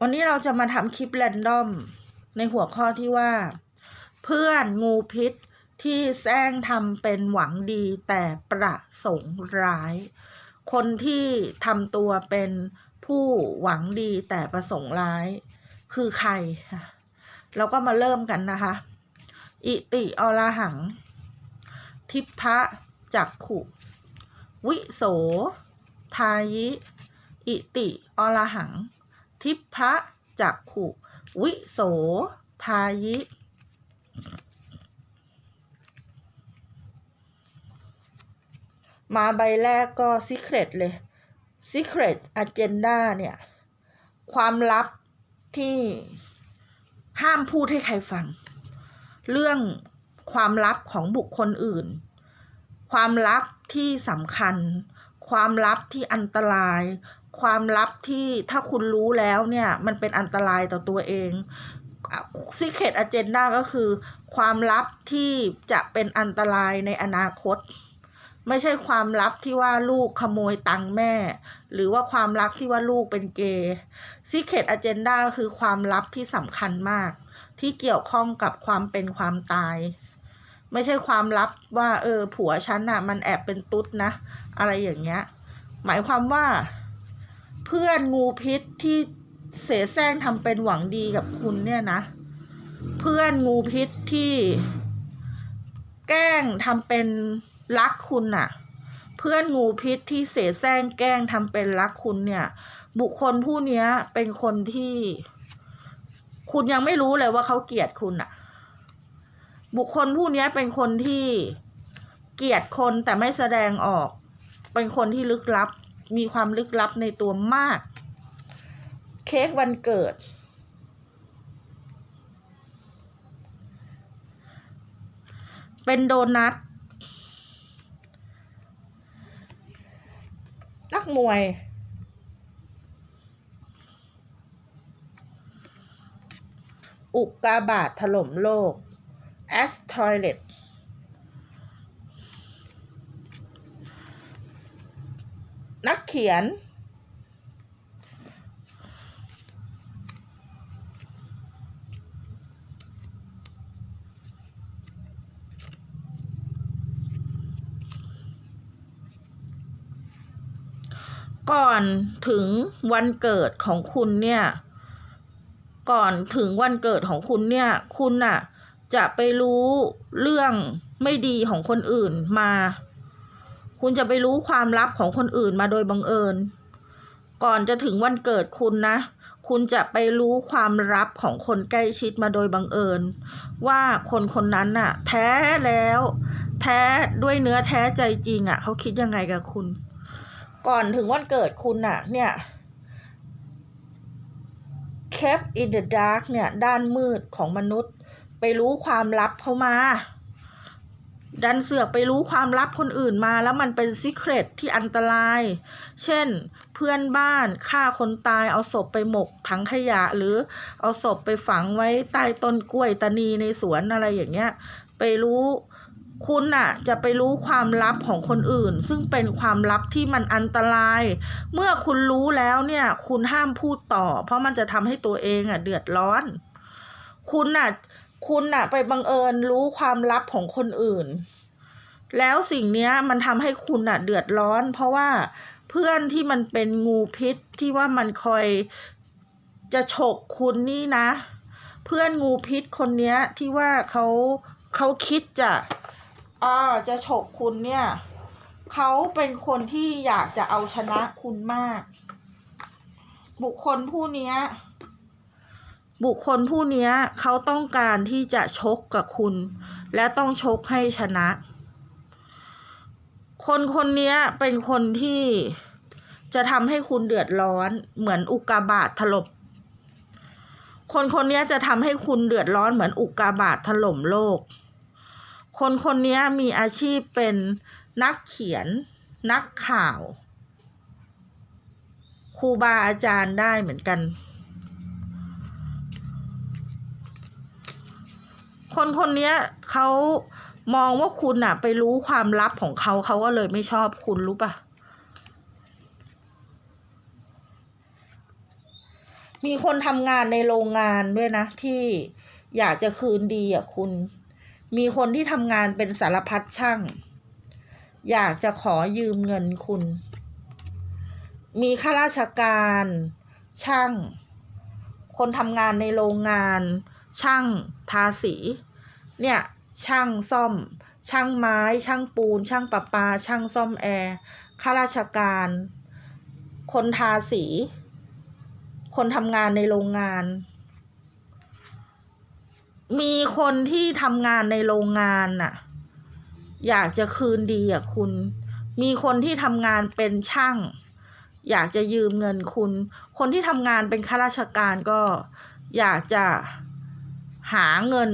วันนี้เราจะมาทำคลิปแรนดอม ในหัวข้อที่ว่า เพื่อนงูพิษที่แซงทำเป็นหวังดีแต่ประสงค์ร้าย คนที่ทำตัวเป็นผู้หวังดีแต่ประสงค์ร้าย คือใคร เราก็มาเริ่มกันนะคะ อิติอรหัง ทิพะจักขุ วิโส ทายิ อิติอรหัง ทิพะจักขุ วิโสทายิ มาใบแรกก็ Secret เลย Secret Agenda เนี่ย ความลับที่ห้ามพูดให้ใครฟัง เรื่องความลับของบุคคลอื่น ความลับที่สำคัญ ความลับที่อันตราย ความลับที่ถ้าคุณรู้แล้วเนี่ยมันเป็นอันตรายต่อตัวเอง Secret Agenda ก็คือ ความลับที่จะเป็นอันตรายในอนาคต ไม่ใช่ความลับที่ว่าลูกขโมยตังค์แม่ หรือว่าความลับที่ว่าลูกเป็นเกย์ Secret Agenda ก็คือความลับที่สำคัญมาก ที่เกี่ยวข้องกับความเป็นความตาย ไม่ใช่ความลับว่า เออ ผัวฉันน่ะ มันแอบเป็นตุ๊ดนะ อะไรอย่างเงี้ย หมายความว่า เพื่อนงูพิษที่เสแสร้งทำเป็นหวังดีกับคุณเนี่ยนะ เพื่อนงูพิษที่ แกล้งทำเป็นรักคุณน่ะเพื่อนงูพิษที่เสแสร้งแกล้งทำเป็นรักคุณเนี่ย บุคคลผู้นี้เป็นคนที่ คุณยังไม่รู้เลยว่าเขาเกลียดคุณน่ะบุคคลผู้นี้เป็นคนที่เกลียดคนแต่ไม่แสดงออก เป็นคนที่ลึกลับ มีความลึกลับในตัวมาก เค้กวันเกิด เป็นโดนัทนักมวย อุกกาบาตถล่มโลก a s t o i l e t นักเขียน ก่อนถึงวันเกิดของคุณเนี่ย ก่อนถึงวันเกิดของคุณเนี่ย คุณน่ะ จะไปรู้เรื่องไม่ดีของคนอื่นมา คุณจะไปรู้ความลับของคนอื่นมาโดยบังเอิญ ก่อนจะถึงวันเกิดคุณนะ คุณจะไปรู้ความลับของคนใกล้ชิดมาโดยบังเอิญ ว่าคนคนนั้นน่ะ แท้แล้ว แท้ด้วยเนื้อแท้ใจจริงอะ่ะเขาคิดยังไงกับคุณ ก่อนถึงวันเกิดคุณน่ะ เนี่ย Kept in the dark เนี่ย ด้านมืดของมนุษย์ ไปรู้ความลับเขามา ดันเสือกไปรู้ความลับคนอื่นมาแล้วมันเป็นซิเครตที่อันตราย เช่น เพื่อนบ้านฆ่าคนตายเอาศพไปหมกถังขยะหรือเอาศพไปฝังไว้ใต้ต้นกล้วยตานีในสวนอะไรอย่างเงี้ย ไปรู้คุณน่ะ จะไปรู้ความลับของคนอื่น ซึ่งเป็นความลับที่มันอันตราย เมื่อคุณรู้แล้วเนี่ย คุณห้ามพูดต่อ เพราะมันจะทำให้ตัวเองอะ เดือดร้อน คุณน่ะ คุณน่ะไปบังเอิญรู้ความลับของคนอื่น แล้วสิ่งเนี้ยมันทำให้คุณน่ะเดือดร้อน เพราะว่าเพื่อนที่มันเป็นงูพิษที่ว่ามันคอยจะฉกคุณนี่นะ เพื่อนงูพิษคนเนี้ยที่ว่าเขาเขาคิดจะอ่าจะฉกคุณเนี่ยเขาเป็นคนที่อยากจะเอาชนะคุณมาก บุคคลผู้เนี้ย บุคคลผู้นี้เขาต้องการที่จะชกกับคุณ และต้องชกให้ชนะ คนคนนี้เป็นคนที่จะทำให้คุณเดือดร้อน เหมือนอุกกาบาตถล่มคนคนนี้จะทำให้คุณเดือดร้อนเหมือนอุกกาบาตถล่มโลก คนคนนี้มีอาชีพเป็นนักเขียน นักข่าวครูบาอาจารย์ได้เหมือนกัน คนคนเนี้ยเขามองว่าคุณอะไปรู้ความลับของเขาเขาก็เลยไม่ชอบคุณรู้ปะมีคนทำงานในโรงงานด้วยนะ ที่อยากจะคืนดีอะคุณ มีคนที่ทำงานเป็นสารพัดช่าง อยากจะขอยืมเงินคุณ มีข้าราชการช่าง คนทำงานในโรงงาน ช่างทาสี เนี่ยช่างซ่อม ช่างไม้ ช่างปูน ช่างประปา ช่างซ่อมแอร์ข้าราชการ คนทาสี คนทำงานในโรงงาน มีคนที่ทำงานในโรงงานน่ะ อยากจะคืนดีอะคุณ มีคนที่ทำงานเป็นช่าง อยากจะยืมเงินคุณ คนที่ทำงานเป็นข้าราชการก็อยากจะ หาเงิน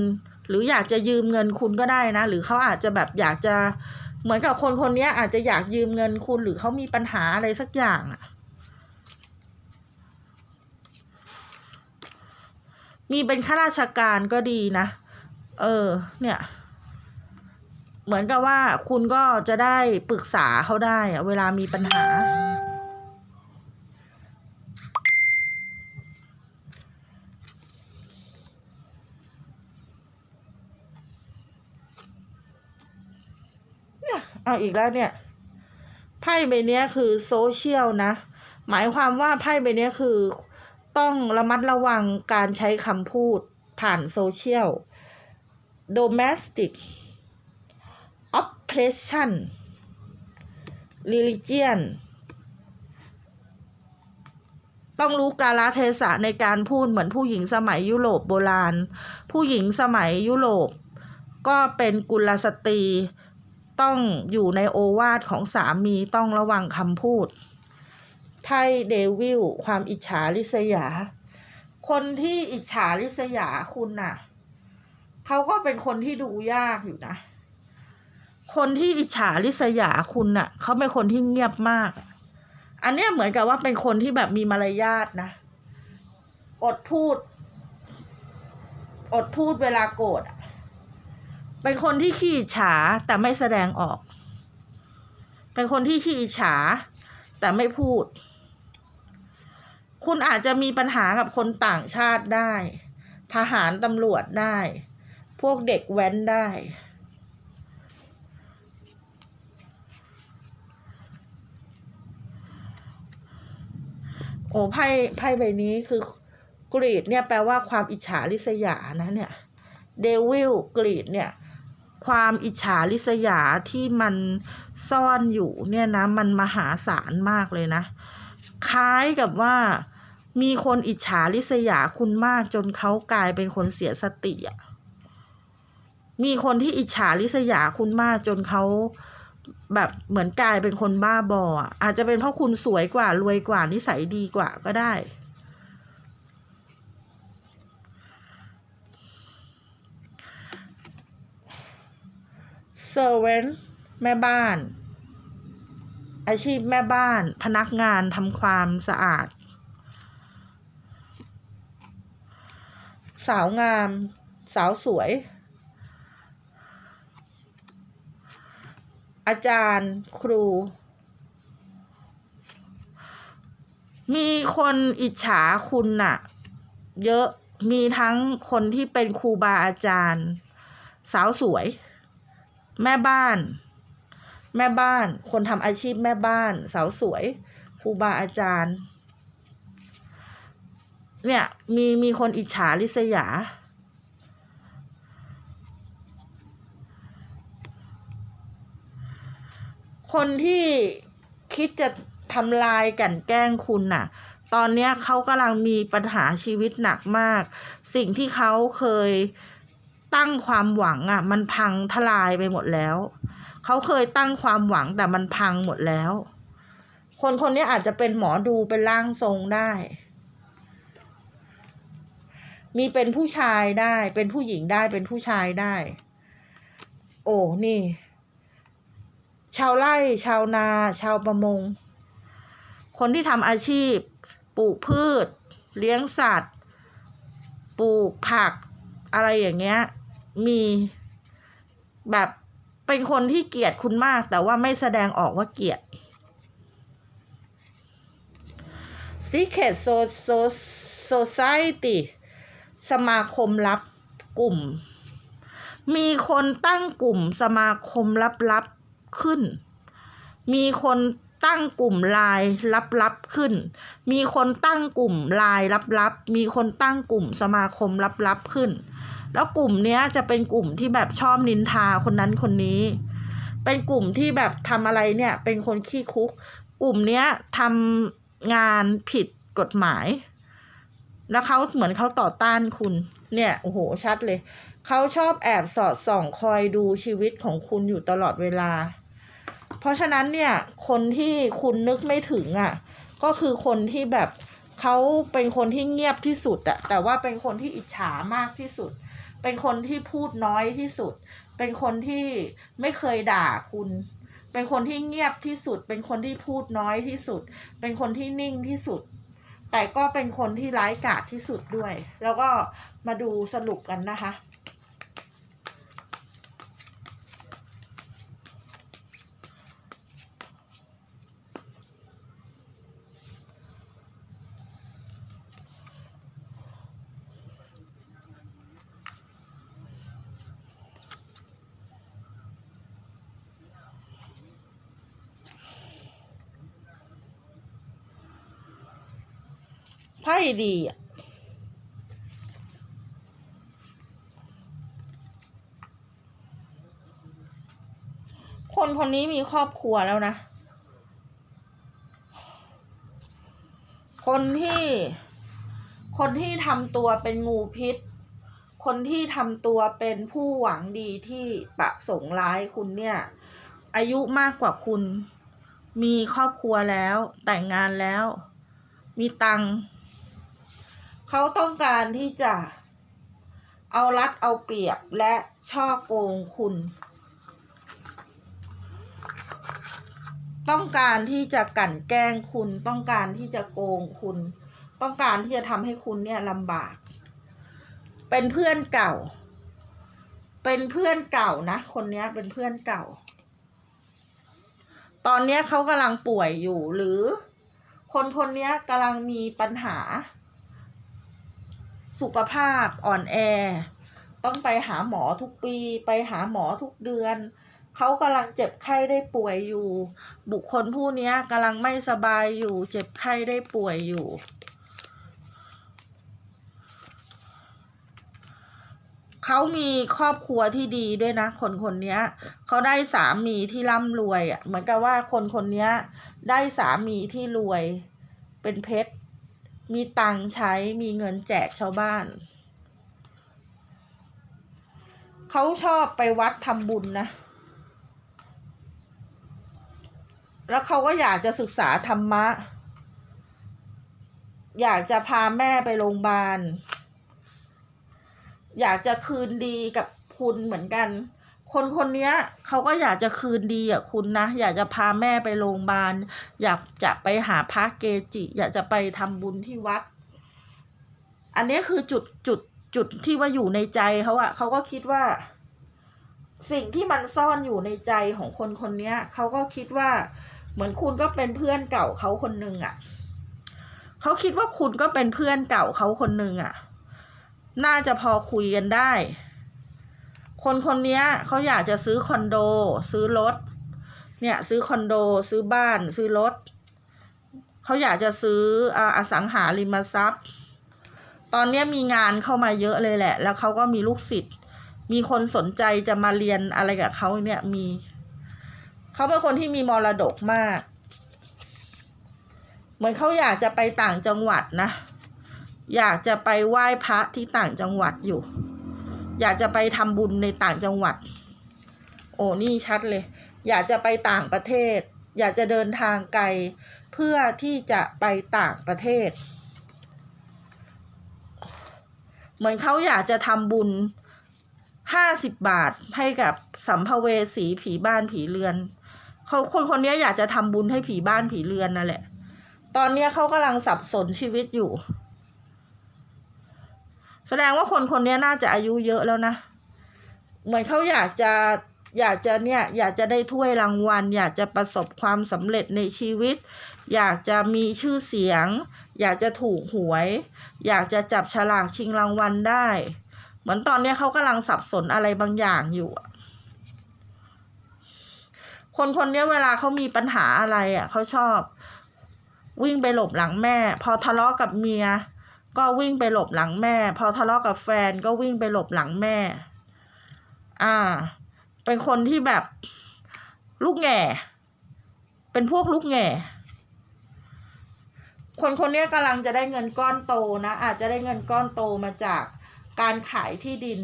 หรืออยากจะยืมเงินคุณก็ได้นะ หรือเขาอาจจะแบบอยากจะเหมือนกับคนคนนี้อาจจะอยากยืมเงินคุณหรือเขามีปัญหาอะไรสักอย่างอะมีเป็นข้าราชการก็ดีนะ เออ เนี่ย เหมือนกับว่าคุณก็จะได้ปรึกษาเขาได้อะเวลามีปัญหา เอาอีกแล้วเนี่ย ไพ่ใบนี้คือโซเชียลนะ หมายความว่าไพ่ใบนี้คือ ต้องระมัดระวังการใช้คำพูดผ่านโซเชียล domestic oppression religion ต้องรู้กาลเทศะในการพูดเหมือนผู้หญิงสมัยยุโรปโบราณ ผู้หญิงสมัยยุโรป ก็เป็นกุลสตรี ต้องอยู่ในโอวาทของสามีต้องระวังคำพูดไพ่เดวิลความอิจฉาริษยา คนที่อิจฉาริษยาคุณน่ะเขาก็เป็นคนที่ดูยากอยู่นะ คนที่อิจฉาริษยาคุณน่ะเขาเป็นคนที่เงียบมาก อันเนี้ยเหมือนกับว่าเป็นคนที่แบบมีมารยาทนะ อดพูด อดพูดเวลาโกรธอะ เป็นคนที่ขี้อิจฉาแต่ไม่แสดงออก เป็นคนที่ขี้อิจฉาแต่ไม่พูด คุณอาจจะมีปัญหากับคนต่างชาติได้ ทหารตำรวจได้ พวกเด็กแว้นได้ โอ้ไพ่ไพ่ใบนี้คือกรีดเนี่ยแปลว่าความอิจฉาริษยานะเนี่ยเดวิลกรีดเนี่ย ความอิจฉาริษยาที่มันซ่อนอยู่เนี่ยนะ มันมหาศาลมากเลยนะ คล้ายกับว่ามีคนอิจฉาริษยาคุณมากจนเขากลายเป็นคนเสียสติอะมีคนที่อิจฉาริษยาคุณมากจนเขาแบบเหมือนกลายเป็นคนบ้าบออะอาจจะเป็นเพราะคุณสวยกว่ารวยกว่านิสัยดีกว่าก็ได้ servant แม่บ้าน อาชีพแม่บ้าน พนักงานทำความสะอาด สาวงาม สาวสวย อาจารย์ครู มีคนอิจฉาคุณน่ะ เยอะมีทั้งคนที่เป็นครูบาอาจารย์ สาวสวย แม่บ้าน แม่บ้าน คนทำอาชีพแม่บ้าน สาวสวยครูบาอาจารย์ เนี่ยมีมีคนอิจฉาริษยา คนที่คิดจะทำลายกันแกล้งคุณน่ะ ตอนนี้เขากำลังมีปัญหาชีวิตหนักมาก สิ่งที่เขาเคย ตั้งความหวังอะ มันพังทลายไปหมดแล้ว เขาเคยตั้งความหวังแต่มันพังหมดแล้ว คนคนนี้อาจจะเป็นหมอดูเป็นร่างทรงได้ มีเป็นผู้ชายได้ เป็นผู้หญิงได้เป็นผู้ชายได้ โอ้นี่ ชาวไร่ชาวนา ชาวประมง คนที่ทำอาชีพ ปลูกพืช เลี้ยงสัตว์ ปลูกผักอะไรอย่างเงี้ย มีแบบเป็นคนที่เกลียดคุณมาก แต่ว่าไม่แสดงออกว่าเกลียด Secret Society สมาคมลับกลุ่ม มีคนตั้งกลุ่มสมาคมลับๆขึ้น มีคนตั้งกลุ่มไลน์ลับๆขึ้น มีคนตั้งกลุ่มไลน์ลับๆ มีคนตั้งกลุ่มสมาคมลับๆขึ้น แล้วกลุ่มเนี้ยจะเป็นกลุ่มที่แบบชอบนินทาคนนั้นคนนี้ เป็นกลุ่มที่แบบทำอะไรเนี่ย เป็นคนขี้คุก กลุ่มเนี้ยทำงานผิดกฎหมาย แล้วเขาเหมือนเขาต่อต้านคุณ เนี่ยโอ้โหชัดเลย เขาชอบแอบสอดส่องคอยดูชีวิตของคุณอยู่ตลอดเวลา เพราะฉะนั้นเนี่ยคนที่คุณนึกไม่ถึงอะ่ะ ก็คือคนที่แบบเขาเป็นคนที่เงียบที่สุดอะแต่ว่าเป็นคนที่อิจฉามากที่สุด เป็นคนที่พูดน้อยที่สุด เป็นคนที่ไม่เคยด่าคุณ เป็นคนที่เงียบที่สุด เป็นคนที่พูดน้อยที่สุด เป็นคนที่นิ่งที่สุด แต่ก็เป็นคนที่ร้ายกาจที่สุดด้วย แล้วก็มาดูสรุปกันนะคะ ไพ่ดีอะคนคนนี้มีครอบครัวแล้วนะ คนที่ คนที่ทำตัวเป็นงูพิษ คนที่ทำตัวเป็นผู้หวังดีที่ประสงค์ร้ายคุณเนี่ย อายุมากกว่าคุณ มีครอบครัวแล้ว แต่งงานแล้ว มีตังค์ เขาต้องการที่จะเอารัดเอาเปรียบและช่อโกงคุณ ต้องการที่จะกลั่นแกล้งคุณ ต้องการที่จะโกงคุณ ต้องการที่จะทำให้คุณเนี่ยลำบาก เป็นเพื่อนเก่า เป็นเพื่อนเก่านะ คนนี้เป็นเพื่อนเก่า ตอนนี้เขากำลังป่วยอยู่หรือ คนคนนี้กำลังมีปัญหา สุขภาพอ่อนแอ ต้องไปหาหมอทุกปี ไปหาหมอทุกเดือน เขากำลังเจ็บไข้ได้ป่วยอยู่ บุคคลผู้นี้กำลังไม่สบายอยู่ เจ็บไข้ได้ป่วยอยู่ เขามีครอบครัวที่ดีด้วยนะ คนคนนี้เขาได้สามีที่ร่ำรวยอะเหมือนกับว่าคนคนนี้ได้สามีที่รวยเป็นเพชร มีตังใช้มีเงินแจกชาวบ้าน เขาชอบไปวัดทำบุญนะ แล้วเขาก็อยากจะศึกษาธรรมะ อยากจะพาแม่ไปโรงพยาบาล อยากจะคืนดีกับคุณเหมือนกัน คนคนนี้เขาก็อยากจะคืนดีอะคุณนะ อยากจะพาแม่ไปโรงพยาบาล อยากจะไปหาพระเกจิ อยากจะไปทำบุญที่วัด อันนี้คือจุดจุดจุดที่ว่าอยู่ในใจเขาอะเขาก็คิดว่า สิ่งที่มันซ่อนอยู่ในใจของคนคนนี้เขาก็คิดว่า เหมือนคุณก็เป็นเพื่อนเก่าเขาคนหนึ่งอะเขาคิดว่าคุณก็เป็นเพื่อนเก่าเขาคนหนึ่งอะน่าจะพอคุยกันได้ คนคนนี้เขาอยากจะซื้อคอนโด ซื้อรถ เนี่ยซื้อคอนโด ซื้อบ้าน ซื้อรถเขาอยากจะซื้อออสังหาริมทรัพย์ ตอนนี้มีงานเข้ามาเยอะเลยแหละ แล้วเขาก็มีลูกศิษย์มีคนสนใจจะมาเรียนอะไรกับเขาเนี่ยมีเขาเป็นคนที่มีมรดกมาก เหมือนเขาอยากจะไปต่างจังหวัดนะ อยากจะไปไหว้พระที่ต่างจังหวัดอยู่ อยากจะไปทำบุญในต่างจังหวัด โอ้นี่ชัดเลย อยากจะไปต่างประเทศ อยากจะเดินทางไกล เพื่อที่จะไปต่างประเทศ เหมือนเขาอยากจะทำบุญห้าสิบบาทให้กับสัมภเวสีผีบ้านผีเรือนเขาคนคนนี้อยากจะทำบุญให้ผีบ้านผีเรือนนั่นแหละ ตอนนี้เขากำลังสับสนชีวิตอยู่ แสดงว่าคนคนนี้น่าจะอายุเยอะแล้วนะ เหมือนเขาอยากจะอยากจะเนี่ยอยากจะได้ถ้วยรางวัล อยากจะประสบความสำเร็จในชีวิต อยากจะมีชื่อเสียง อยากจะถูกหวย อยากจะจับฉลากชิงรางวัลได้ เหมือนตอนนี้เขากำลังสับสนอะไรบางอย่างอยู่ คนคนนี้เวลาเขามีปัญหาอะไรอะเขาชอบ วิ่งไปหลบหลังแม่ พอทะเลาะกับเมีย ก็วิ่งไปหลบหลังแม่ พอทะเลาะกับแฟนก็วิ่งไปหลบหลังแม่ อ่า เป็นคนที่แบบลูกแง่ เป็นพวกลูกแง่ คนคนนี้กำลังจะได้เงินก้อนโตนะ อาจจะได้เงินก้อนโตมาจากการขายที่ดิน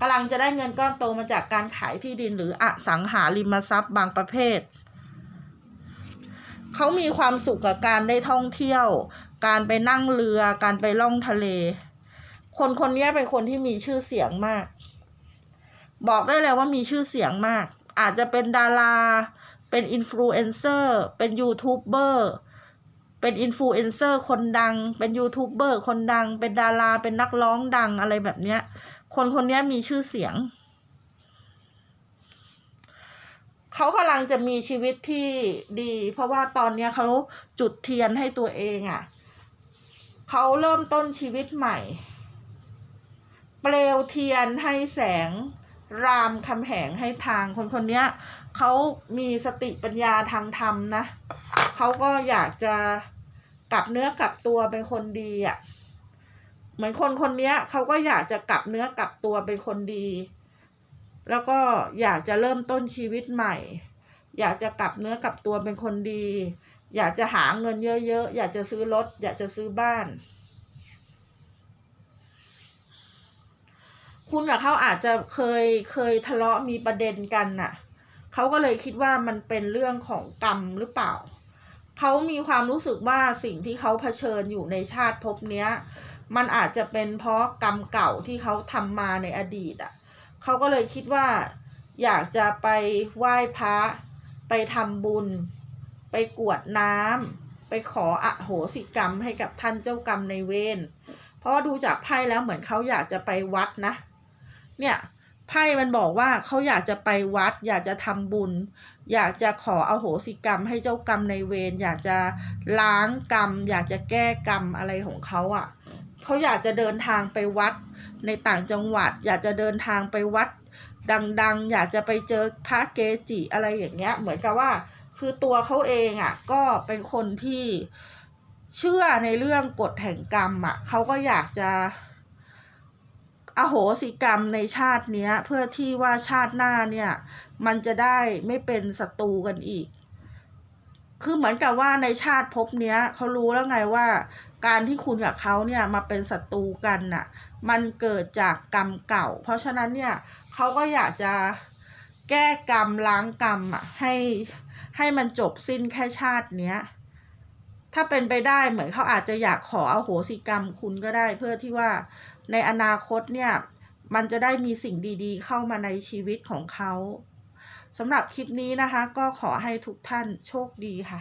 กำลังจะได้เงินก้อนโตมาจากการขายที่ดิน หรืออสังหาริมทรัพย์บางประเภท เขามีความสุขกับการได้ท่องเที่ยว การไปนั่งเรือ การไปล่องทะเล คนคนนี้เป็นคนที่มีชื่อเสียงมาก บอกได้เลยว่ามีชื่อเสียงมาก อาจจะเป็นดารา เป็นอินฟลูเอนเซอร์ เป็นยูทูบเบอร์ เป็นอินฟลูเอนเซอร์คนดัง เป็นยูทูบเบอร์คนดัง เป็นดารา เป็นนักร้องดังอะไรแบบเนี้ย คนคนนี้มีชื่อเสียง เขากำลังจะมีชีวิตที่ดี เพราะว่าตอนนี้เขาจุดเทียนให้ตัวเองอะ่ะ เขาเริ่มต้นชีวิตใหม่ เปลวเทียนให้แสงรามคำแหงให้ทางคนคนเนี้ยเขามีสติปัญญาทางธรรมนะเขาก็อยากจะกลับเนื้อกลับตัวเป็นคนดีอะ่ะ เหมือนคนคนเนี้ยเขาก็อยากจะกลับเนื้อกลับตัวเป็นคนดี แล้วก็อยากจะเริ่มต้นชีวิตใหม่ อยากจะกลับเนื้อกลับตัวเป็นคนดี อยากจะหาเงินเยอะๆ อยากจะซื้อรถ อยากจะซื้อบ้าน คุณกับเขาอาจจะเคยเคยทะเลาะมีประเด็นกันน่ะ เขาก็เลยคิดว่ามันเป็นเรื่องของกรรมหรือเปล่า เขามีความรู้สึกว่าสิ่งที่เขาเผชิญอยู่ในชาติภพเนี้ย มันอาจจะเป็นเพราะกรรมเก่าที่เขาทำมาในอดีตอะ เขาก็เลยคิดว่า อยากจะไปไหว้พระไปทำบุญ ไปกวดน้ำไปขออโหสิกรรมให้กับท่านเจ้ากรรมในเวรเพราะว่าดูจากไพ่แล้วเหมือนเขาอยากจะไปวัดนะ เนี่ยไพ่มันบอกว่าเขาอยากจะไปวัด อยากจะทำบุญ อยากจะขออโหสิกรรมให้เจ้ากรรมในเวรอยากจะล้างกรรม อยากจะแก้กรรมอะไรของเขาอะ่ะเขาอยากจะเดินทางไปวัดในต่างจังหวัด อยากจะเดินทางไปวัด ดัง ๆ อยากจะไปเจอพระเกจิอะไรอย่างเงี้ย เหมือนกับว่า คือตัวเขาเองอะ่ะ ก็เป็นคนที่เชื่อในเรื่องกฎแห่งกรรมอะ่ะเขาก็อยากจะอโหสิกรรมในชาติเนี้ย เพื่อที่ว่าชาติหน้าเนี่ย มันจะได้ไม่เป็นศัตรูกันอีก คือเหมือนกับว่าในชาติภพเนี้ยเขารู้แล้วไงว่า การที่คุณกับเขาเนี่ยมาเป็นศัตรูกันน่ะ มันเกิดจากกรรมเก่า เพราะฉะนั้นเนี่ยเขาก็อยากจะแก้กรรมล้างกรรมอะให้ ให้มันจบสิ้นแค่ชาติเนี้ย ถ้าเป็นไปได้เหมือนเขาอาจจะอยากขออโหสิกรรมคุณก็ได้ เพื่อที่ว่าในอนาคตเนี่ย มันจะได้มีสิ่งดีๆ เข้ามาในชีวิตของเขาสำหรับคลิปนี้นะคะ ก็ขอให้ทุกท่านโชคดีค่ะ